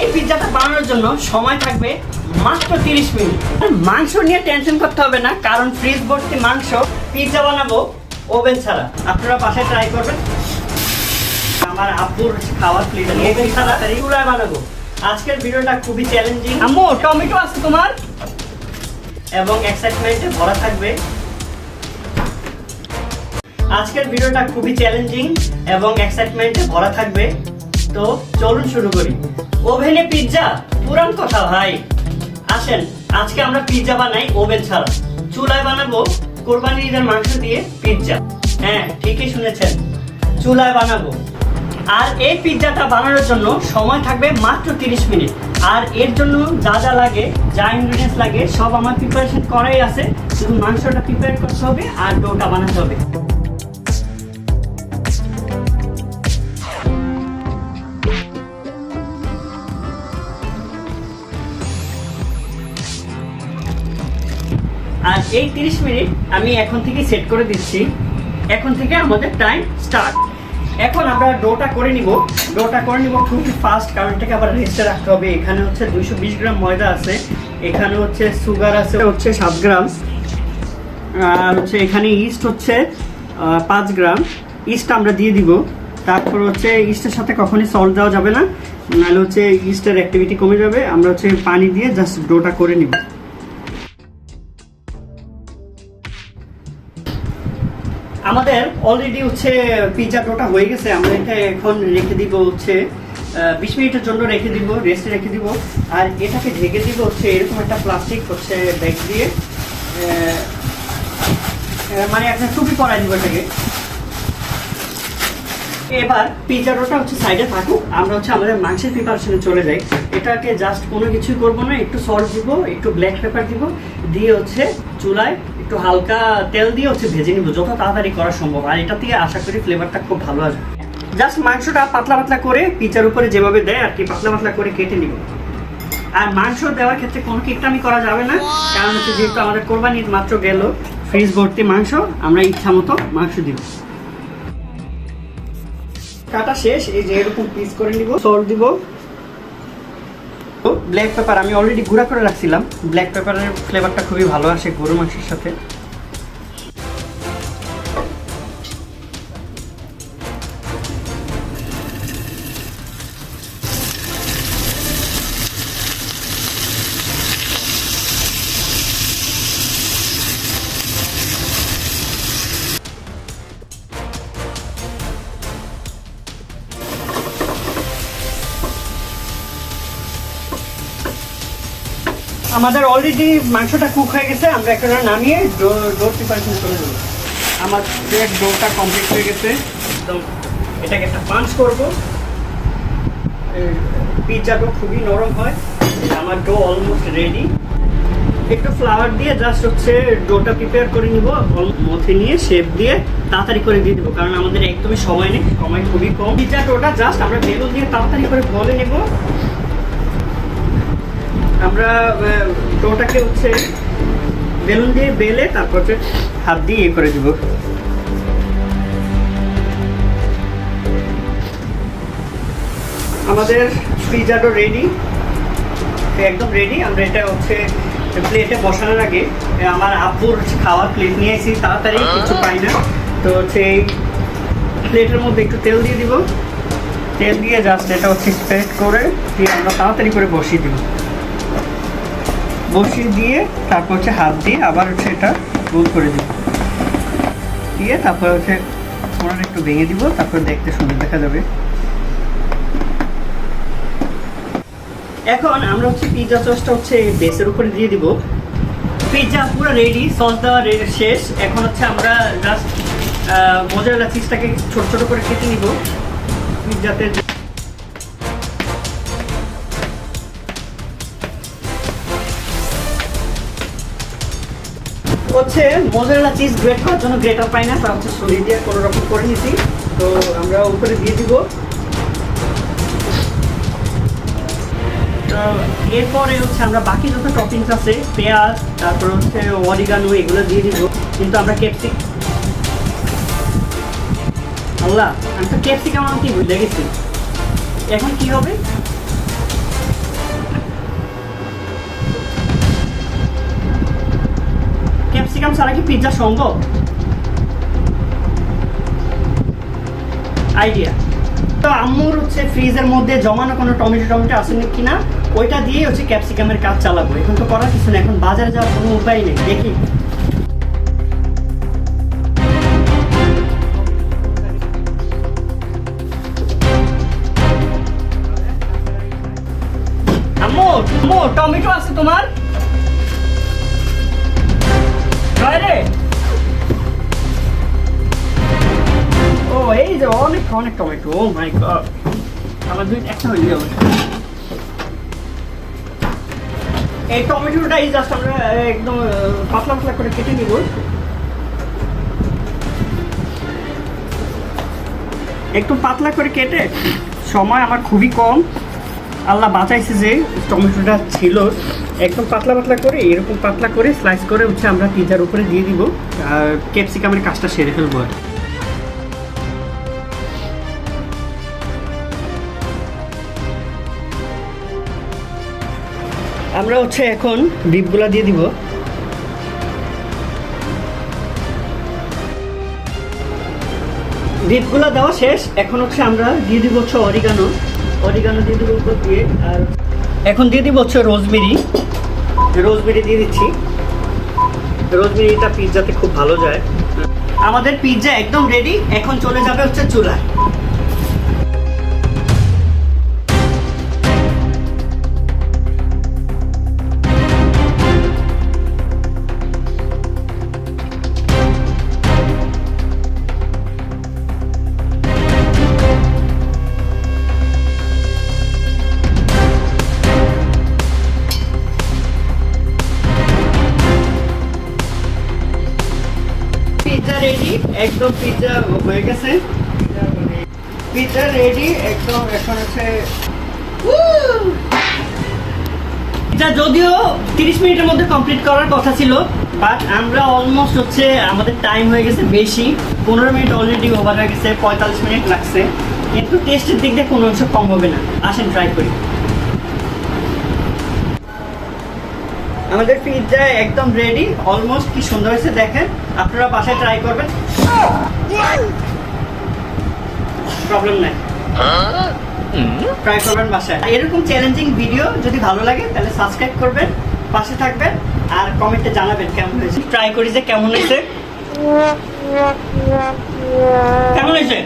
এই পিৎজাটা বানানোর জন্য সময় থাকবে মাত্র তিরিশ মিনিট। মাংস নিয়ে টেনশন করতে হবে না কারণ ফ্রিজ ভর্তি মাংস পিৎজা বানাবো ওভেন ছাড়া। আপনারা বাসায় ট্রাই করবেন। আমার আব্বুর খাওয়ার প্লেট ওভেন ছাড়া বানাবো। আজকের ভিডিওটা খুবই চ্যালেঞ্জিং আম্মু টমেটো আছে তোমার? এবং এক্সাইটমেন্টে ভরা থাকবে। আজকের ভিডিওটা খুবই চ্যালেঞ্জিং এবং এক্সাইটমেন্টে ভরা থাকবে। তো চলুন শুরু করি। ওভেনে পিৎজা? পুরান কথা ভাই। আসেন, আজকে আমরা পিৎজা বানাই ওভেন ছাড়া। চুলায় বানাবো কোরবানি ঈদের মাংস দিয়ে পিৎজা। হ্যাঁ ঠিকই শুনেছেন। চুলায় বানাবো। আর এই পিৎজাটা বানানোর জন্য সময় থাকবে মাত্র তিরিশ মিনিট। আর এর জন্য যা যা লাগে, যা ইনগ্রিডিয়েন্টস লাগে, সব আমার প্রিপারেশন করাই আছে। শুধু মাংসটা প্রিপেয়ার করতে হবে আর ডোটা বানাতে হবে। আর এই 30 মিনিট আমি এখন থেকে সেট করে দিচ্ছি। এখন থেকে আমাদের টাইম স্টার্ট এখন আমরা ডোটা করে নিব। ডোটা করে নিব খুবই ফাস্ট কারণ এটাকে আবার রেস্টে রাখতে হবে। এখানে হচ্ছে দুইশো বিশ গ্রাম ময়দা আছে। এখানে হচ্ছে সুগার আছে, হচ্ছে সাত গ্রাম। আর হচ্ছে এখানে ইস্ট হচ্ছে পাঁচ গ্রাম। ইস্ট আমরা দিয়ে দিব। তারপর হচ্ছে ইস্টের সাথে কখনই সল্ট দেওয়া যাবে না। নাহলে হচ্ছে ইস্টের অ্যাক্টিভিটি কমে যাবে। আমরা হচ্ছে পানি দিয়ে জাস্ট ডোটা করে নিব। আমাদের অলরেডি হচ্ছে পিৎজা ডোটা হয়ে গেছে, আমরা এটা এখন রেখে দিব হচ্ছে বিশ মিনিটের জন্য রেখে দিব রেস্টে রেখে দিব। আর এটাকে ঢেকে দিব হচ্ছে এরকম একটা প্লাস্টিক হচ্ছে ব্যাগ দিয়ে। মানে একটা টুপি পরাই দিব এটাকে। এবার পিৎজা ডোটা হচ্ছে সাইডে থাকুক, আমরা হচ্ছে আমাদের মাংসের প্রিপারেশনে চলে যাই। এটাকে জাস্ট কোনো কিছুই করব না, একটু সল্ট দিব, একটু ব্ল্যাক পেপার দিব, দিয়ে হচ্ছে চুলায় একটু হালকা তেল দিয়ে হচ্ছে ভেজে নিব, যত তাড়াতাড়ি করা সম্ভব। আর এটা থেকে আশা করি ফ্লেভারটা খুব ভালো আসবে। জাস্ট মাংসটা পাতলা পাতলা করে পিৎজার উপরে যেভাবে দেয় আর কি, পাতলা পাতলা করে কেটে নিব। আর মাংস দেওয়ার ক্ষেত্রে কোনো কিকটামি করা যাবে না, কারণ হচ্ছে যেহেতু আমাদের কোরবানি মাত্র গেল ফ্রিজ ভর্তি মাংস, আমরা ইচ্ছা মতো মাংস দিব। কাটা শেষ, এই যে এরকম পিস করে নিব সল্ট দিব। ব্ল্যাক পেপার আমি অলরেডি গুঁড়া করে রাখছিলাম। ব্ল্যাক পেপারের ফ্লেভারটা খুবই ভালো আসে গরু মাংসের সাথে। আমাদের অলরেডি মাংসটা কুক হয়ে গেছে, আমরা একটা নামিয়ে ডোর প্রিপারেশন করে দেবো। আমার প্লেট ডোটা কমপ্লিট হয়ে গেছে। একদম, এটাকে একটা পাঞ্চ করব। পিৎজা খুবই নরম হয়। আমার ডো অলমোস্ট রেডি একটু ফ্লাওয়ার দিয়ে জাস্ট হচ্ছে ডোটা প্রিপেয়ার করে নিব মথে নিয়ে শেপ দিয়ে তাড়াতাড়ি করে দিয়ে দেবো, কারণ আমাদের একদমই সময় নেই, সময় খুবই কম। পিৎজা ডোটা জাস্ট আমরা বেলুন দিয়ে তাড়াতাড়ি করে বলে নেব। আমরা ডোটাকে হচ্ছে বেলুন দিয়ে বেলে তারপর হাত দিয়ে ইয়ে করে দিব। আমাদের পিজা রেডি একদম রেডি আমরা এটা হচ্ছে প্লেটে বসানোর আগে আমার আব্বুর খাওয়ার প্লেট নিয়ে এসেছি তাড়াতাড়ি কিছু পাই না। তো হচ্ছে এই প্লেটের মধ্যে একটু তেল দিয়ে দিব। তেল দিয়ে জাস্ট এটা হচ্ছে স্প্রেড করে দিয়ে আমরা তাড়াতাড়ি করে বসিয়ে দিব। বসিয়ে দিয়ে তারপর হচ্ছে হাত দিয়ে আবার হচ্ছে এটা গোল করে দিব। দিয়ে তারপর হচ্ছে ওনার একটু ভেঙে দিব, তারপর দেখতে সুন্দর দেখা যাবে। এখন আমরা হচ্ছে পিৎজা সসটা হচ্ছে বেসের উপরে দিয়ে দিব। পিৎজা পুরো রেডি সস দেওয়া শেষ। এখন হচ্ছে আমরা জাস্ট মোজারেলা চিজটাকে ছোট ছোট করে কেটে নিব। পিৎজাতে হচ্ছে মোজারেলা চিজ গ্রেট করার জন্য গ্রেটার পাই না তা হচ্ছে সরি দিয়ে কোনো রকম করে নিছি। তো আমরা উপরে দিয়ে দিব। এরপরে হচ্ছে আমরা বাকি যত টপিংস আছে, পেঁয়াজ, তারপর হচ্ছে অরিগানো এগুলো দিয়ে দিব। কিন্তু আমরা ক্যাপসিক আল্লাহ, আমি তো ক্যাপসিকাম আমার কি ভুলে গেছি। এখন কি হবে? ছাড়া কি পিৎজা সম্ভব? আইডিয়া তো আম্মুর হচ্ছে ফ্রিজের মধ্যে জমানো কোনো টমেটো টমেটো আছে কিনা, ওইটা দিয়ে হচ্ছে ক্যাপসিকামের কাজ চালাবো। এখন তো করার কিছু না এখন বাজারে যাওয়ার কোনো উপায় নেই, দেখি। টমেটো আছে তোমার? কয় রে ও, এই যে অনেক অনেক টমেটো ও মাই গড আমার দুই, একটা হয়ে যাবে এই টমেটোটা এই জাস্ট আমরা একদম পাতলা পাতলা করে কেটে নিব। একটু পাতলা করে কেটে, সময় আমার খুবই কম। আল্লাহ বাঁচাইছে যে টমেটোটা ছিল, একদম পাতলা পাতলা করে, এরকম পাতলা করে স্লাইস করে হচ্ছে আমরা পিজার উপরে দিয়ে দিব। ক্যাপসিকামের কাজটা সেরে ফেলব আর আমরা হচ্ছে এখন ডিপগুলা দিয়ে দিব। ডিপগুলা দেওয়া শেষ, এখন হচ্ছে আমরা দিয়ে দিব হচ্ছে অরিগানো আর এখন দিয়ে দিব হচ্ছে রোজমেরি। রোজমেরি দিয়ে দিচ্ছি। রোজমেরিটা পিৎজাতে খুব ভালো যায়। আমাদের পিৎজা একদম রেডি এখন চলে যাবে হচ্ছে চুলায়। একদম পিৎজা হয়ে গেছে। পিৎজা রেডি একদম এখন হচ্ছে যদিও তিরিশ মিনিটের মধ্যে কমপ্লিট করার কথা ছিল বাট আমরা অলমোস্ট হচ্ছে আমাদের টাইম হয়ে গেছে বেশি। পনেরো মিনিট অলরেডি ওভার হয়ে গেছে, পঁয়তাল্লিশ মিনিট লাগছে। কিন্তু টেস্টের দিক দিয়ে কোনো অংশ কম হবে না। আসেন ট্রাই করি। আমাদের পিৎজা একদম রেডি অলমোস্ট কি সুন্দর হয়েছে দেখেন। আপনারা বাসায় ট্রাই করবেন। প্রবলেম নাই। ট্রাই করবেন বাসায়। এরকম চ্যালেঞ্জিং ভিডিও যদি ভালো লাগে, তাহলে সাবস্ক্রাইব করবেন, পাশে থাকবেন, আর কমেন্টে জানাবেন কেমন হয়েছে। ট্রাই করি যে কেমন হয়েছে। কেমন হয়েছে.